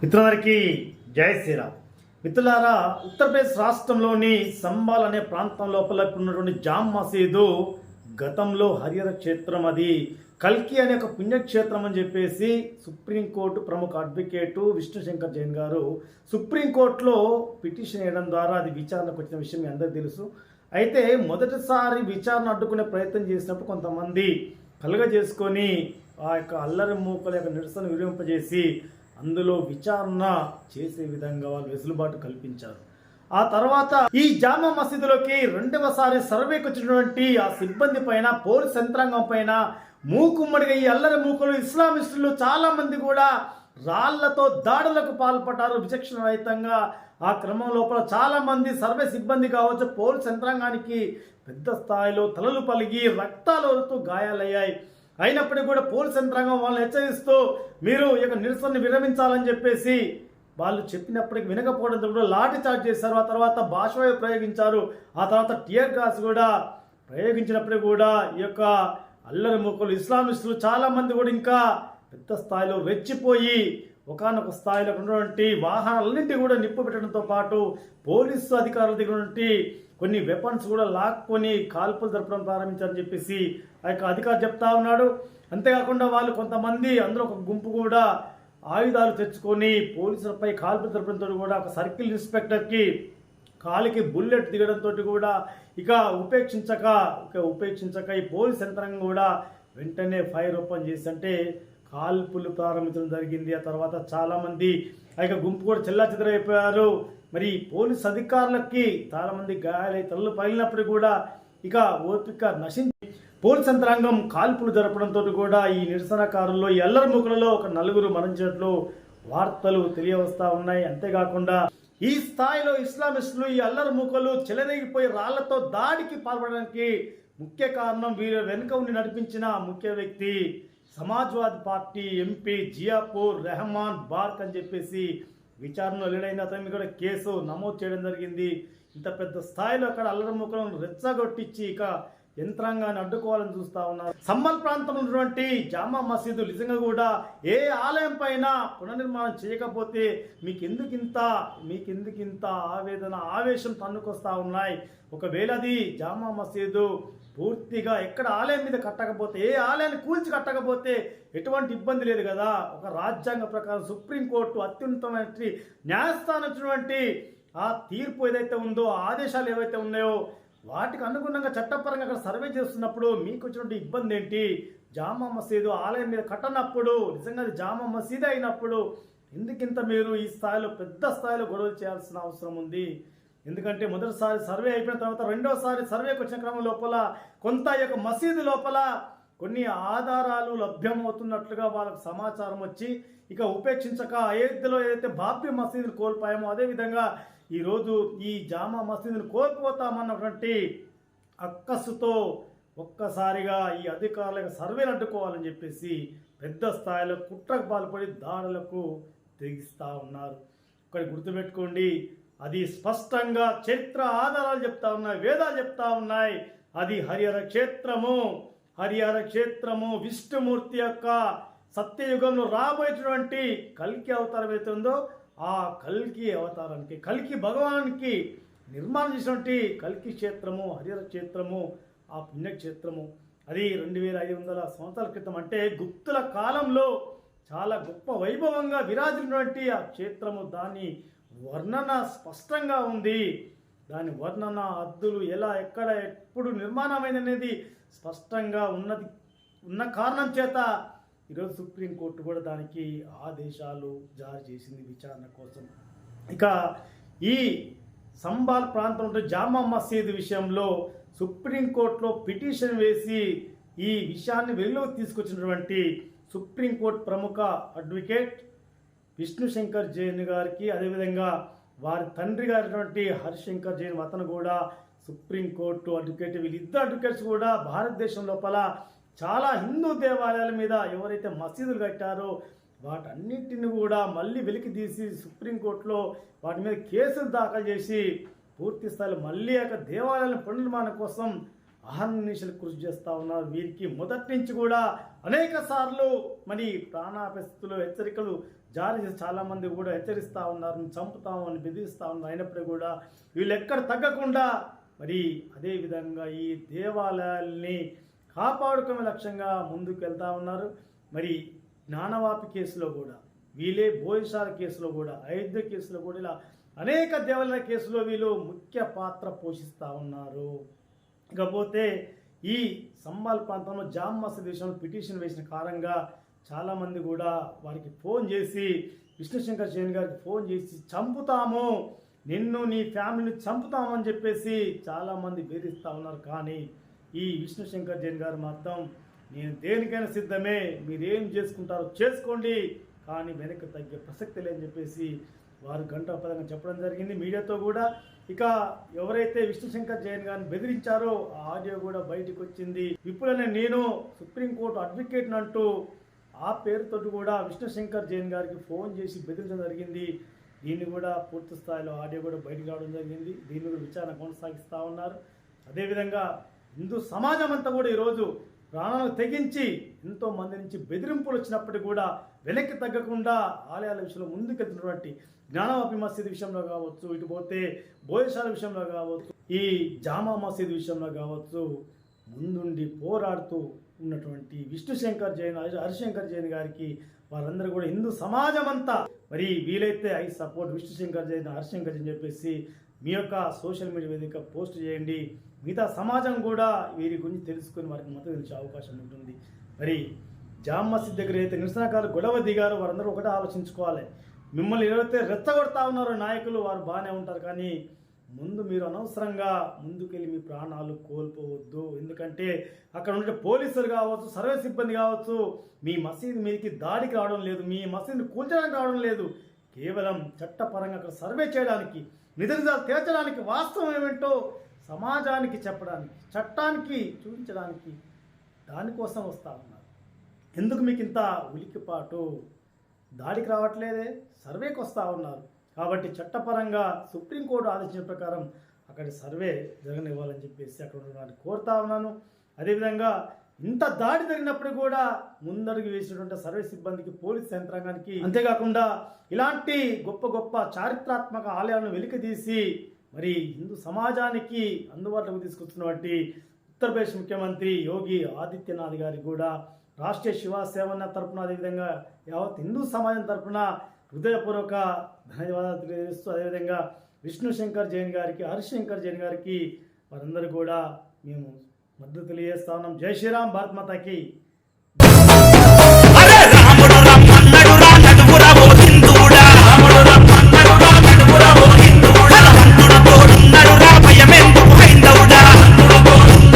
మిత్రులందరికీ జై శ్రీరామ్. మిత్రులారా ఉత్తరప్రదేశ్ రాష్ట్రంలోని సంబాల్ అనే ప్రాంతం లోపల ఉన్నటువంటి జామ్ మసీదు గతంలో హరిహర క్షేత్రం అది. కల్కి అనే ఒక పుణ్యక్షేత్రం అని చెప్పేసి సుప్రీంకోర్టు ప్రముఖ అడ్వకేటు విష్ణుశంకర్ జైన్ గారు సుప్రీంకోర్టులో పిటిషన్ వేయడం ద్వారా అది విచారణకు వచ్చిన విషయం మీ అందరికీ తెలుసు. అయితే మొదటిసారి విచారణ అడ్డుకునే ప్రయత్నం చేసినప్పుడు కొంతమంది కలుగజేసుకొని ఆ యొక్క అల్లరి మూకల యొక్క నిరసన విరింపజేసి అందులో విచారణ చేసే విధంగా వాళ్ళు వెసులుబాటు కల్పించారు. ఆ తర్వాత ఈ జామా మసీదులోకి రెండవసారి సర్వేకి వచ్చినటువంటి ఆ సిబ్బంది పైన పోలీస్ యంత్రాంగం పైన మూకుమ్మడిగా ఈ అల్లరి మూకలు ఇస్లామిస్టులు చాలా మంది కూడా రాళ్ళతో దాడులకు పాల్పడ్డారు. విచక్షణ రహితంగా ఆ క్రమం లోపల చాలా మంది సర్వే సిబ్బంది కావచ్చు పోలీస్ యంత్రాంగానికి పెద్ద స్థాయిలో తలలు పలిగి రక్తాలు వరుతూ గాయాలయ్యాయి. అయినప్పటికీ కూడా పోలీస్ యంత్రాంగం వాళ్ళని హెచ్చరిస్తూ మీరు ఇక నిరసన విరమించాలని చెప్పేసి వాళ్ళు చెప్పినప్పటికీ వినకపోవడంతో కూడా లాఠీ చార్జ్ చేశారు. ఆ తర్వాత భాషవాయు ప్రయోగించారు. ఆ తర్వాత టియర్ గ్యాస్ కూడా ప్రయోగించినప్పుడు కూడా ఈ యొక్క అల్లరి మూకలు ఇస్లామిస్టులు చాలామంది కూడా ఇంకా పెద్ద స్థాయిలో రెచ్చిపోయి ఒకనొక స్థాయిలో ఉన్నటువంటి వాహనాలన్నింటి కూడా నిప్పు పెట్టడంతో పాటు పోలీసు అధికారుల దగ్గర ఉన్నటువంటి కొన్ని వెపన్స్ కూడా లాక్కొని కాల్పులు జరపడం ప్రారంభించారని చెప్పేసి ఆ యొక్క అధికారి చెప్తా ఉన్నాడు. అంతేకాకుండా వాళ్ళు కొంతమంది అందులో ఒక గుంపు కూడా ఆయుధాలు తెచ్చుకొని పోలీసులపై కాల్పులు జరపడంతో కూడా ఒక సర్కిల్ ఇన్స్పెక్టర్కి కాలికి బుల్లెట్ దిగడంతో కూడా ఇక ఉపేక్షించక ఇక ఉపేక్షించక ఈ పోలీస్ యంత్రాంగం కూడా వెంటనే ఫైర్ ఓపెన్ చేసి అంటే కాల్పులు ప్రారంభించడం జరిగింది. ఆ తర్వాత చాలామంది ఆ యొక్క గుంపు కూడా చెల్లా చెదరైపోయారు మరి పోలీస్ అధికారులకి చాలామంది గాయాలై తలలు పగిలినప్పుడు కూడా ఇక ఓపిక నశించి పోలీస్ యంత్రాంగం కాల్పులు జరపడంతో కూడా ఈ నిరసనకారుల్లో ఈ అల్లరి ఒక నలుగురు మరణించినట్లు వార్తలు తెలియవస్తా ఉన్నాయి. అంతేకాకుండా ఈ స్థాయిలో ఇస్లామిస్టులు ఈ అల్లరి మూకలు చెలరేగిపోయి రాళ్ళతో దాడికి పాల్పడడానికి ముఖ్య కారణం వీరు వెనుక ఉండి నడిపించిన ముఖ్య వ్యక్తి సమాజ్వాదీ పార్టీ ఎంపీ జియాపూర్ రెహమాన్ బార్క్ అని చెప్పేసి విచారణలో లేడైన అతని కూడా కేసు నమోదు చేయడం జరిగింది. ఇంత పెద్ద స్థాయిలో అక్కడ అల్లరి మూకలను రెచ్చగొట్టించి ఇక యంత్రాంగాన్ని అడ్డుకోవాలని చూస్తా ఉన్నారు. సమ్మల్ ప్రాంతంలో ఉన్నటువంటి జామా మసీదు నిజంగా కూడా ఏ ఆలయం పైన పునర్నిర్మాణం చేయకపోతే మీకు ఎందుకింత మీకు ఎందుకింత ఆవేదన ఆవేశం తన్నుకొస్తా ఉన్నాయి. ఒకవేళ అది జామా మసీదు పూర్తిగా ఎక్కడ ఆలయం మీద కట్టకపోతే ఏ ఆలయాన్ని కూల్చి కట్టకపోతే ఎటువంటి ఇబ్బంది లేదు కదా. ఒక రాజ్యాంగ ప్రకారం సుప్రీంకోర్టు అత్యున్నతమైన న్యాయస్థానం ఇచ్చినటువంటి ఆ తీర్పు ఏదైతే ఉందో ఆదేశాలు ఏవైతే ఉన్నాయో వాటికి అనుగుణంగా చట్టపరంగా అక్కడ సర్వే చేస్తున్నప్పుడు మీకు వచ్చినటువంటి ఇబ్బంది ఏంటి? జామా మసీదు ఆలయం మీద కట్టనప్పుడు నిజంగా అది జామా మసీదు అయినప్పుడు ఎందుకింత మీరు ఈ స్థాయిలో పెద్ద స్థాయిలో గొడవలు చేయాల్సిన అవసరం ఉంది? ఎందుకంటే మొదటిసారి సర్వే అయిపోయిన తర్వాత రెండోసారి సర్వేకి వచ్చిన క్రమం లోపల కొంత యొక్క మసీదు లోపల కొన్ని ఆధారాలు లభ్యమవుతున్నట్లుగా వాళ్ళకు సమాచారం వచ్చి ఇక ఉపేక్షించక అయోధ్యలో ఏదైతే బాప్య మసీదులు కోల్పోయామో అదేవిధంగా ఈరోజు ఈ జామా మసీదును కోల్పోతామన్నటువంటి అక్కస్సుతో ఒక్కసారిగా ఈ అధికారులకు సర్వేలు అడ్డుకోవాలని చెప్పేసి పెద్ద స్థాయిలో కుట్రకు పాల్పడి దాడులకు తెగిస్తూ ఉన్నారు. ఇక్కడ గుర్తుపెట్టుకోండి అది స్పష్టంగా చరిత్ర ఆధారాలు చెప్తా ఉన్నాయి వేదాలు చెప్తా ఉన్నాయి. అది హరిహర క్షేత్రము హరిహర క్షేత్రము విష్ణుమూర్తి యొక్క సత్యయుగంలో రాబోయేటువంటి కల్కి అవతారం అయితే ఉందో ఆ కల్కి అవతారానికి కల్కి భగవానికి నిర్మాణం చేసినటువంటి కల్కి క్షేత్రము హరిహర క్షేత్రము ఆ పుణ్యక్షేత్రము. అది రెండు వేల ఐదు వందల సంవత్సరాల క్రితం అంటే గుప్తుల కాలంలో చాలా గొప్ప వైభవంగా విరాజినటువంటి ఆ క్షేత్రము. దాని వర్ణన స్పష్టంగా ఉంది. దాని వర్ణన అద్దులు ఎలా ఎక్కడ ఎప్పుడు నిర్మాణమైంది అనేది స్పష్టంగా ఉన్నది ఉన్న కారణం చేత ఈరోజు సుప్రీంకోర్టు కూడా దానికి ఆదేశాలు జారీ చేసింది విచారణ కోసం. ఇక ఈ సంబాల్ ప్రాంతంలో జామా మసీద్ విషయంలో సుప్రీంకోర్టులో పిటిషన్ వేసి ఈ విషయాన్ని వెలుగు తీసుకొచ్చినటువంటి సుప్రీంకోర్టు ప్రముఖ అడ్వకేట్ విష్ణు శంకర్ జైన్ గారికి అదేవిధంగా వారి తండ్రి గారిటువంటి హరిశంకర్ జైన్ అతను కూడా సుప్రీంకోర్టు అడ్వకేట్. వీళ్ళిద్దరు అడ్వకేట్స్ కూడా భారతదేశం లోపల చాలా హిందూ దేవాలయాల మీద ఎవరైతే మసీదులు కట్టారో వాటన్నిటిని కూడా మళ్ళీ వెలికి తీసి సుప్రీంకోర్టులో వాటి మీద కేసులు దాఖలు చేసి పూర్తి స్థాయిలో మళ్ళీ యొక్క దేవాలయాల పునర్నిర్మాణం కోసం అహర్నిశలు కృషి చేస్తూ ఉన్నారు. వీరికి మొదటి నుంచి కూడా అనేక సార్లు మరి ప్రాణాపస్థితులు హెచ్చరికలు జారీ చేసి చాలామంది కూడా హెచ్చరిస్తూ ఉన్నారు చంపుతామని చంపుతాము అని బెదిరిస్తూ ఉన్నారు. అయినప్పటికీ కూడా వీళ్ళు ఎక్కడ తగ్గకుండా మరి అదేవిధంగా ఈ దేవాలయాల్ని కాపాడుకునే లక్ష్యంగా ముందుకు వెళ్తా ఉన్నారు. మరి జ్ఞానవాపి కేసులో కూడా వీలే బోయిషాల కేసులో కూడా అయోధ్య కేసులో కూడా ఇలా అనేక దేవాలయాల కేసులో వీళ్ళు ముఖ్య పాత్ర పోషిస్తూ ఉన్నారు. ఇకపోతే ఈ సంబాల్ ప్రాంతంలో జామ్ మసీద్ విషయంలో పిటిషన్ వేసిన కారణంగా చాలామంది కూడా వారికి ఫోన్ చేసి విష్ణుశంకర్ జైన్ గారికి ఫోన్ చేసి చంపుతాము నిన్ను నీ ఫ్యామిలీని చంపుతామని చెప్పేసి చాలామంది బెదిరిస్తూ ఉన్నారు. కానీ ఈ విష్ణుశంకర్ జైన్ గారు మాత్రం నేను దేనికైనా సిద్ధమే మీరేం చేసుకుంటారో చేసుకోండి కానీ వెనక్కి తగ్గే ప్రసక్తి లేని చెప్పేసి వారు గంటాపదంగా చెప్పడం జరిగింది. మీడియాతో కూడా ఇక ఎవరైతే విష్ణుశంకర్ జైన్ గారిని బెదిరించారో ఆ ఆడియో కూడా బయటకు వచ్చింది. ఇప్పుడనే నేను సుప్రీంకోర్టు అడ్వకేట్ అంటూ ఆ పేరుతోటి కూడా విష్ణుశంకర్ జైన్ గారికి ఫోన్ చేసి బెదిరించడం జరిగింది. దీన్ని కూడా పూర్తి స్థాయిలో ఆడియో కూడా బయటకు రావడం జరిగింది. దీన్ని కూడా విచారణ కొనసాగిస్తూ ఉన్నారు. అదేవిధంగా హిందూ సమాజం అంతా కూడా ఈరోజు ప్రాణాలు తెగించి ఎంతో మంది నుంచి బెదిరింపులు వచ్చినప్పటికీ కూడా వెనక్కి తగ్గకుండా ఆలయాల విషయంలో ముందుకెళ్తున్నటువంటి జ్ఞానవాపి మసీదు విషయంలో కావచ్చు ఇటు పోతే బోయశాల విషయంలో కావచ్చు ఈ జామా మసీదు విషయంలో కావచ్చు ముందుండి పోరాడుతూ ఉన్నటువంటి విష్ణుశంకర్ జైన్ హరిశంకర్ జైన్ గారికి వారందరూ కూడా హిందూ సమాజం అంతా మరి వీలైతే ఐ సపోర్ట్ విష్ణు శంకర్ జైన్ హరిశంకర్ జైన్ చెప్పేసి మీ యొక్క సోషల్ మీడియా వేదిక పోస్ట్ చేయండి. మిగతా సమాజం కూడా వీరి గురించి తెలుసుకుని వారికి మద్దతు తెలిసే అవకాశం ఉంటుంది. మరి జామ్ మసీద్ దగ్గర అయితే నిరసనకారులు గొడవ దిగారు. వారందరూ ఒకటే ఆలోచించుకోవాలి. మిమ్మల్ని ఎవరైతే రెచ్చగొడతా ఉన్నారో నాయకులు వారు బాగానే ఉంటారు. కానీ ముందు మీరు అనవసరంగా ముందుకెళ్ళి మీ ప్రాణాలు కోల్పోవద్దు. ఎందుకంటే అక్కడ ఉండే పోలీసులు కావచ్చు సర్వే సిబ్బంది కావచ్చు మీ మసీదు మీదకి దాడికి రావడం లేదు. మీ మసీదుని కూల్చడానికి రావడం లేదు. కేవలం చట్టపరంగా అక్కడ సర్వే చేయడానికి నిజనిజాలు తేల్చడానికి వాస్తవం ఏమిటో సమాజానికి చెప్పడానికి చట్టానికి చూపించడానికి దానికోసం వస్తా ఉన్నారు. ఎందుకు మీకు ఇంత ఉలికిపాటు దాడికి రావట్లేదే సర్వేకి వస్తూ ఉన్నారు. కాబట్టి చట్టపరంగా సుప్రీంకోర్టు ఆదేశించిన ప్రకారం అక్కడి సర్వే జరగనివ్వాలని చెప్పేసి అక్కడ ఉండడానికి కోరుతా ఉన్నాను. అదేవిధంగా ఇంత దాడి జరిగినప్పుడు కూడా ముందడుగు వేసినటువంటి సర్వే సిబ్బందికి పోలీస్ యంత్రాంగానికి అంతేకాకుండా ఇలాంటి గొప్ప గొప్ప చారిత్రాత్మక ఆలయాలను వెలికితీసి మరి హిందూ సమాజానికి అందుబాటులోకి తీసుకొస్తున్నటువంటి ఉత్తరప్రదేశ్ ముఖ్యమంత్రి యోగి ఆదిత్యనాథ్ గారికి కూడా రాష్ట్రీయ శివ సేవన్న తరపున అదేవిధంగా యావత్ హిందూ సమాజం తరపున హృదయపూర్వక ధన్యవాదాలు తెలియజేస్తూ అదేవిధంగా విష్ణు శంకర్ జైన్ గారికి హరిశంకర్ జైన్ గారికి వారందరూ కూడా మేము మద్దతు తెలియజేస్తా ఉన్నాం. జై శ్రీరామ్ భారత్ మాతాకి.